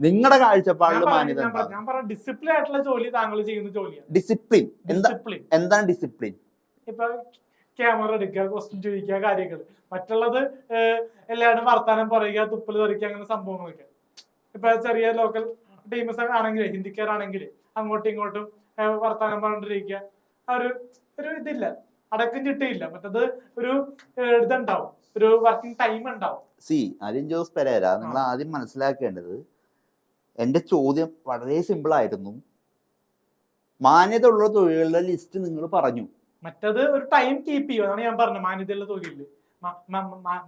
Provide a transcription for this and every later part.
നിങ്ങളുടെ കാഴ്ചപ്പാടിൽ മാന്യത ഡിസിപ്ലിൻ ആയിട്ടുള്ള ജോലി താങ്കൾ ചെയ്യുന്ന ജോലിയാണ്. ഡിസിപ്ലിൻ എന്താ എന്താണ് ഡിസിപ്ലിൻ ഇപ്പൊ ക്യാമറ എടുക്കുക ക്വസ്റ്റ്യൻ ചോദിക്കുക കാര്യങ്ങൾ മറ്റുള്ളത് എല്ലാവരും വർത്താനം പറയുക തുപ്പൽ തെറിക്കുക അങ്ങനെ സംഭവങ്ങളൊക്കെ. ഇപ്പൊ ചെറിയ ലോക്കൽ ടീംസ് ആണെങ്കിൽ ഹിന്ദിക്കാരാണെങ്കിൽ അങ്ങോട്ടും ഇങ്ങോട്ടും വർത്താനം പറഞ്ഞിരിക്കുക ആ ഒരു ഒരു ഇതില്ല. അടക്കം ചിട്ടയില്ല മറ്റത് ഒരു ഇതുണ്ടാവും. ഒരു വർക്കിംഗ് ടൈം ഉണ്ടാവും. സി അലിൻ ജോസ് പെരേര നിങ്ങൾ ആദ്യം മനസ്സിലാക്കേണ്ടത് എന്റെ ചോദ്യം വളരെ സിമ്പിൾ ആയിരുന്നു. മാന്യത ഉള്ള തൊഴിലുകളുടെ ലിസ്റ്റ് നിങ്ങൾ പറഞ്ഞു. മറ്റത് ഒരു ടൈം കീപ്പ് ചെയ്യും. അതാണ് ഞാൻ പറഞ്ഞത്. മാന്യതയുള്ള തൊഴിലിൽ.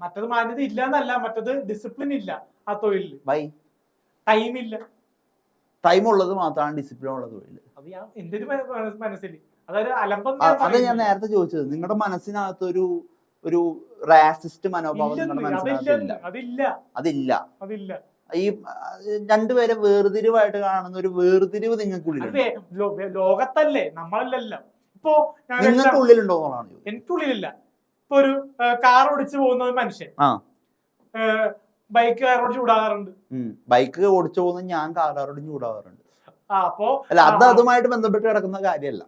മറ്റത് മാന്യത ഇല്ല എന്നല്ല മറ്റത് ഡിസിപ്ലിൻ ഇല്ല ആ തൊഴിലിൽ. ബൈ ടൈം ഇല്ല. ടൈം ഉള്ളത് മാത്രമാണ് ഡിസിപ്ലിൻ ഉള്ള തൊഴിൽ അത് ഞാൻ എന്റെ ഒരു മനസ്സിൽ അലമ്പം അത് ഞാൻ നേരത്തെ ചോദിച്ചത്. നിങ്ങളുടെ മനസ്സിനകത്ത് ഒരു ഒരു റാസിസ്റ്റ് മനോഭാവം നിങ്ങളുടെ മനസ്സിനകത്ത് അതില്ല. അതില്ല. അതില്ല. ഈ രണ്ടുപേരെ വേർതിരിവായിട്ട് കാണുന്ന ഒരു വേർതിരിവ് നിങ്ങൾക്കുള്ളിൽ നിങ്ങൾക്കുള്ളിലുണ്ട് ലോകത്തല്ലേ നമ്മളല്ലല്ലോ. ഇപ്പൊ നിങ്ങൾക്കുള്ളിൽ ഒരു നിങ്ങൾക്ക് exam- ഉള്ളിലുണ്ടോ എന്നുള്ളതാണ് ചോദ്യം. എനിക്കുള്ളിലില്ല. ഇപ്പൊ ഒരു കാർ ഓടിച്ചു പോകുന്ന ഒരു മനുഷ്യൻ. ആ. ബൈക്ക് കാർ ഓടിച്ച് ചൂടാകാറുണ്ട്. ബൈക്ക് ഓടിച്ചു പോകുന്ന ഞാൻ കാറാറോടും ചൂടാകാറുണ്ട്. അപ്പോ അല്ല അത് അതുമായിട്ട് ബന്ധപ്പെട്ട് കിടക്കുന്ന കാര്യമല്ല.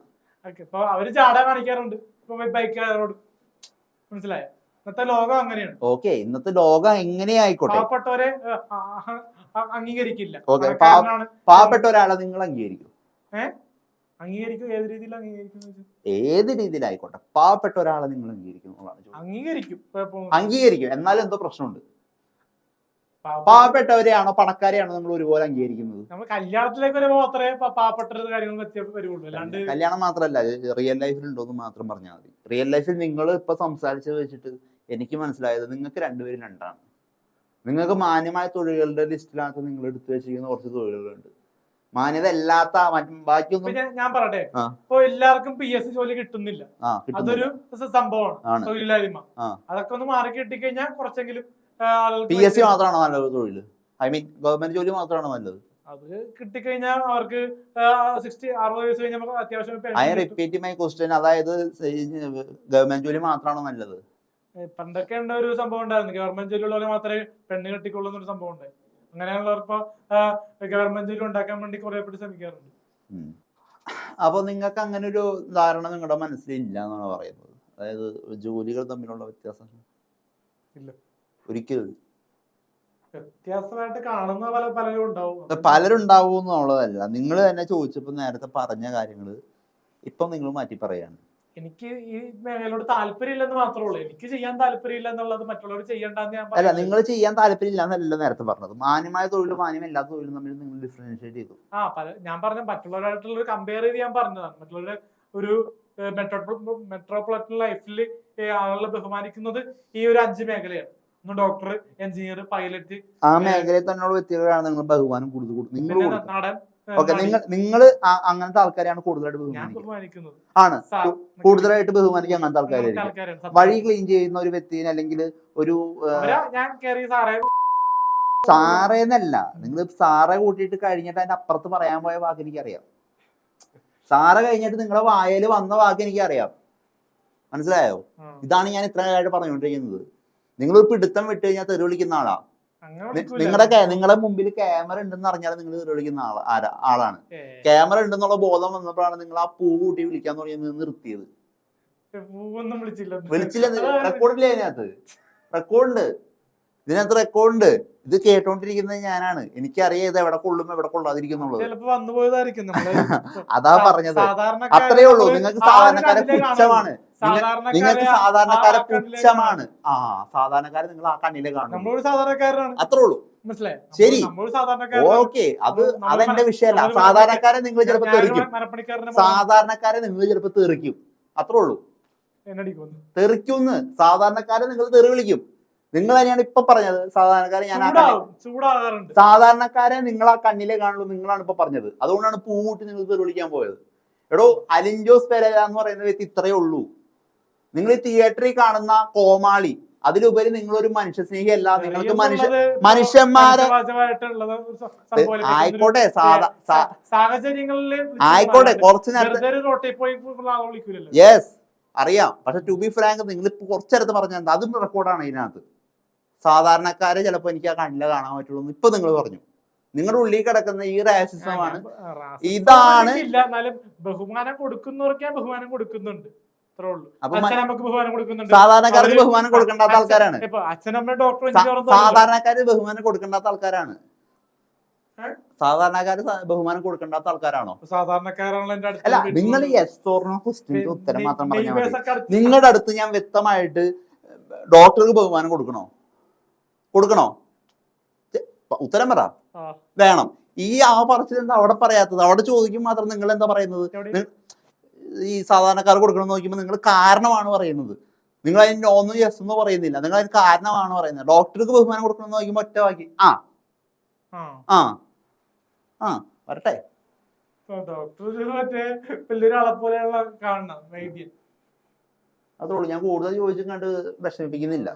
അവർ ചാടാൻ കാണിക്കാറുണ്ട്. ബൈക്ക് കാറോട് മനസ്സിലായോ? ഇന്നത്തെ ലോകം അങ്ങനെയാണ്. ഓക്കെ ഇന്നത്തെ ലോകം എങ്ങനെയായിക്കോട്ടെ പാവപ്പെട്ടവരെ അംഗീകരിക്കില്ല. ഓക്കേ, പാവപ്പെട്ട ഒരാളെ നിങ്ങൾ അംഗീകരിക്കും? അംഗീകരിക്കും ഏത് രീതിയിൽ അംഗീകരിക്കും ഏത് രീതിയിലായിക്കോട്ടെ? പാവപ്പെട്ട ഒരാളെ നിങ്ങൾ അംഗീകരിക്കും. അംഗീകരിക്കും അംഗീകരിക്കും. എന്നാലും എന്തോ പ്രശ്നമുണ്ട്. പാവപ്പെട്ട- പാവപ്പെട്ടവരെയാണോ പണക്കാരെയാണോ നിങ്ങൾ ഒരുപോലെ അംഗീകരിക്കുന്നത്? നമ്മൾ കല്യാണത്തിലേക്ക് വരുമ്പോ അത്രേ പാവപ്പെട്ട കാര്യങ്ങൾ അല്ലാണ്ട് കല്യാണം മാത്രമല്ല റിയൽ ലൈഫിൽ ഉണ്ടോ എന്ന് മാത്രം പറഞ്ഞാൽ മതി. റിയൽ ലൈഫിൽ നിങ്ങൾ ഇപ്പൊ സംസാരിച്ചത് വെച്ചിട്ട് എനിക്ക് മനസ്സിലായത് നിങ്ങൾക്ക് രണ്ടുപേരും രണ്ടാണ്. നിങ്ങൾക്ക് മാന്യമായ തൊഴിലുകളുടെ ലിസ്റ്റിനകത്ത് നിങ്ങൾ എടുത്തു വെച്ചിരിക്കുന്ന കുറച്ച് തൊഴിലുകളുണ്ട്. മാന്യത അല്ലാത്ത ബാക്കിയൊന്നും ഞാൻ- പറയട്ടെ? ഇപ്പൊ എല്ലാവർക്കും പി എസ് സി ജോലി കിട്ടുന്നില്ല. അതൊരു സംഭവമാണ്. തൊഴിലില്ലായ്മ. അതൊക്കെ ഒന്ന് മാറി കിട്ടിക്കഴിഞ്ഞാൽ കുറച്ചെങ്കിലും പി എസ് സി മാത്രമാണോ നല്ലത് തൊഴിൽ ഐ മീൻ ഗവൺമെന്റ് ജോലി മാത്രമാണോ നല്ലത്? അത് കിട്ടിക്കഴിഞ്ഞാൽ അവർക്ക് സിക്സ്റ്റി അറുപത് വയസ്സ് കഴിഞ്ഞാൽ അത്യാവശ്യം ഐ pension കിട്ടും. Repeat my question. അതായത് ഗവൺമെന്റ് ജോലി മാത്രമാണോ നല്ലത്? പണ്ടൊക്കെ ഉണ്ട ഒരു സംഭവം ഉണ്ടായിരുന്നു. ഗവൺമെന്റ് ജോലി ഉള്ളവരെ മാത്രമേ പെണ്ണ് കെട്ടിക്കൊള്ളൂ എന്നൊരു സംഭവം ഉണ്ടായി അങ്ങനെയുള്ളവർ ഇപ്പൊ ഗവൺമെന്റ് ജോലി ഉണ്ടാക്കാൻ വേണ്ടി കുറെ പേര് ശ്രമിക്കാറുണ്ട്. അപ്പോൾ അപ്പൊ നിങ്ങൾക്ക് അങ്ങനെ ഒരു ധാരണ നിങ്ങളുടെ മനസ്സിലില്ല എന്നാണ് പറയുന്നത്. അതായത് ജോലികൾ തമ്മിലുള്ള വ്യത്യാസം? ഇല്ല. ഒരിക്കലും വ്യത്യാസമായിട്ട് കാണുന്ന പല പലരും ഉണ്ടാവും. പലരും പലരുണ്ടാവും എന്നുള്ളതല്ല. നിങ്ങൾ തന്നെ ചോദിച്ചപ്പോൾ നേരത്തെ പറഞ്ഞ കാര്യങ്ങൾ ഇപ്പൊ നിങ്ങൾ മാറ്റി പറയാണ് എനിക്ക് ഈ മേഖലയോട് താല്പര്യമില്ലെന്ന് മാത്രമേ ഉള്ളൂ. എനിക്ക് ചെയ്യാൻ താല്പര്യമില്ല എന്നുള്ളത് മറ്റുള്ളവർ ചെയ്യണ്ടെന്ന് ഞാൻ അല്ല നിങ്ങൾ ചെയ്യാൻ താല്പര്യമില്ല എന്നല്ല നേരത്തെ പറഞ്ഞത്. മാന്യമായ തൊഴിലും മാന്യമല്ലാത്ത തൊഴിലും തമ്മിൽ നിങ്ങൾ ഡിഫറൻഷിയേറ്റ് ചെയ്തു. ആ പല ഞാൻ പറഞ്ഞ മറ്റുള്ളവരായിട്ടുള്ള ഒരു കമ്പയർ ചെയ്ത് ഞാൻ പറഞ്ഞതാണ്. മറ്റുള്ളവരുടെ ഒരു മെട്രോ മെട്രോപൊളിറ്റൻ ലൈഫിൽ ആളുകളെ ബഹുമാനിക്കുന്നത് ഈ ഒരു അഞ്ച് മേഖലയാണ്. ഡോക്ടർ എഞ്ചിനീയർ പൈലറ്റ് ആ മേഖലയിൽ തന്നെയുള്ള വ്യക്തികളാണ് നിങ്ങൾ ബഹുമാനം കൂടുതൽ കൂടുതൽ നിങ്ങൾ നടൻ ഓക്കെ നിങ്ങൾ നിങ്ങൾ അങ്ങനത്തെ ആൾക്കാരെയാണ് കൂടുതലായിട്ട് ബഹുമാനിക്കുന്നത്. ആണ്. കൂടുതലായിട്ട് ബഹുമാനിക്കുക അങ്ങനത്തെ ആൾക്കാരായിരിക്കും. വഴി ക്ലീൻ ചെയ്യുന്ന ഒരു വ്യക്തിനെ അല്ലെങ്കിൽ ഒരു സാറേന്നല്ല. നിങ്ങൾ സാറെ കൂട്ടിയിട്ട് കഴിഞ്ഞിട്ട് അതിന്റെ അപ്പുറത്ത് പറയാൻ പോയ വാക്ക് എനിക്കറിയാം. സാറ് കഴിഞ്ഞിട്ട് നിങ്ങളെ വായയിൽ വന്ന വാക്ക് എനിക്കറിയാം. മനസ്സിലായോ? ഇതാണ് ഞാൻ ഇത്ര കാര്യമായിട്ട് പറഞ്ഞുകൊണ്ടിരിക്കുന്നത്. നിങ്ങൾ പിടുത്തം വിട്ട് കഴിഞ്ഞാൽ തെറി വിളിക്കുന്ന ആളാ. അങ്ങനെ നി- വിളിക്കൂല. നിങ്ങളുടെ നിങ്ങളുടെ മുമ്പിൽ ക്യാമറ ഉണ്ടെന്ന് അറിഞ്ഞാൽ നിങ്ങൾ വിളിക്കുന്ന ആൾ ആരാ ആളാണ്. ക്യാമറ ഉണ്ടെന്നുള്ള ബോധം വന്നപ്പോഴാണ് നിങ്ങൾ ആ പൂ കൂട്ടി വിളിക്കാൻ തുടങ്ങിയത് നിർത്തിയത്. വിളിച്ചില്ല. റെക്കോർഡില്ലേ അതിനകത്ത് റെക്കോർഡുണ്ട് ഇതിനകത്ത്? റെക്കോർഡുണ്ട് ഇത് കേട്ടോണ്ടിരിക്കുന്നത് ഞാനാണ്. എനിക്കറിയാം ഇത് എവിടെ കൊള്ളും എവിടെ കൊള്ളാതിരിക്കുന്നുള്ളത് അതാ പറഞ്ഞത്. അത്രേ ഉള്ളൂ. നിങ്ങൾക്ക് സാധാരണക്കാരെ പുച്ഛമാണ്. നിങ്ങൾക്ക് സാധാരണക്കാരെ പുച്ഛമാണ്. ആ സാധാരണക്കാരെ നിങ്ങൾ ആ കണ്ണിലെ കാണും സാധാരണക്കാരനാണ്. അത്രേ ഉള്ളൂ. ശരി. ഓക്കെ. അത് അതെന്റെ വിഷയമല്ല. സാധാരണക്കാരെ നിങ്ങൾ ചിലപ്പോ തെറിക്കും. സാധാരണക്കാരെ നിങ്ങൾ ചിലപ്പോ തെറിക്കും. അത്രേ ഉള്ളൂ. തെറിക്കുന്ന്. സാധാരണക്കാരെ നിങ്ങൾ തെറി വിളിക്കും. നിങ്ങൾ തന്നെയാണ് ഇപ്പൊ പറഞ്ഞത്. സാധാരണക്കാരെ ഞാൻ സാധാരണക്കാരെ നിങ്ങൾ ആ കണ്ണിലെ കാണുള്ളൂ നിങ്ങളാണ് ഇപ്പൊ പറഞ്ഞത്. അതുകൊണ്ടാണ് പൂട്ടി നിങ്ങൾ തെറി വിളിക്കാൻ പോയത്. എടോ അലിൻജോസ് പെരേര എന്ന് പറയുന്ന വ്യക്തി ഇത്രയേ ഉള്ളൂ. നിങ്ങൾ ഈ തിയേറ്ററിൽ കാണുന്ന കോമാളി അതിലുപരി നിങ്ങളൊരു മനുഷ്യ സ്നേഹിയല്ല നിങ്ങൾക്ക് മനുഷ്യ മനുഷ്യന്മാരെ. ആയിക്കോട്ടെ സാഹചര്യങ്ങളിൽ ആയിക്കോട്ടെ കുറച്ച് നേരത്തെ യെസ് അറിയാം. പക്ഷെ ടു ബി ഫ്രാങ്ക് നിങ്ങൾ ഇപ്പൊ കുറച്ചെടുത്ത് പറഞ്ഞ എന്താ? അതും റെക്കോർഡാണ് ഇതിനകത്ത്. സാധാരണക്കാരെ ചിലപ്പോൾ എനിക്ക് ആ കണ്ണിൽ കാണാൻ പറ്റുള്ളൂ ഇപ്പൊ നിങ്ങൾ പറഞ്ഞു. നിങ്ങളുടെ ഉള്ളിൽ കിടക്കുന്ന ഈ റാസിസമാണ് ഇതാണ് ബഹുമാനം കൊടുക്കുന്നവർക്ക് ബഹുമാനം കൊടുക്കുന്നുണ്ട്. സാധാരണക്കാർക്ക് ബഹുമാനം കൊടുക്കേണ്ടാത്ത ആൾക്കാരാണ്. സാധാരണക്കാർ സാധാരണക്കാര് ബഹുമാനം കൊടുക്കേണ്ടാത്ത ആൾക്കാരാണ്? സാധാരണക്കാര് ബഹുമാനം കൊടുക്കേണ്ടാത്ത ആൾക്കാരാണോ? അല്ല നിങ്ങൾ ഉള്ളത്. യെസ് ഓർണോ ക്വസ്റ്റ്യൻക്ക് ഉത്തരം മാത്രം പറഞ്ഞാൽ മതി. നിങ്ങളുടെ അടുത്ത് ഞാൻ വ്യക്തമായിട്ട് ഡോക്ടർക്ക് ബഹുമാനം കൊടുക്കണോ? കൊടുക്കണോ? ഉത്തരം പറ. വേണം. ഈ ആ പറച്ചിൽ എന്താ അവിടെ പറയാത്തത്? അവിടെ ചോദിക്കും മാത്രം നിങ്ങൾ എന്താ പറയുന്നത്? ഈ സാധാരണക്കാർ കൊടുക്കണമെന്ന് നോക്കുമ്പോൾ നിങ്ങൾ കാരണമാണ് പറയുന്നത്. നിങ്ങൾ അതിന് നോന്നും യെസ് എന്ന് പറയുന്നില്ല. നിങ്ങൾ അതിന് കാരണമാണ് പറയുന്നത്. ഡോക്ടർക്ക് ബഹുമാനം കൊടുക്കണമെന്ന് നോക്കുമ്പോൾ ഒറ്റ വാക്കി. ആ. ആ. ആ. വരട്ടെ. അതോളൂ ഞാൻ കൂടുതൽ ചോദിച്ചും കണ്ട് വിഷമിപ്പിക്കുന്നില്ല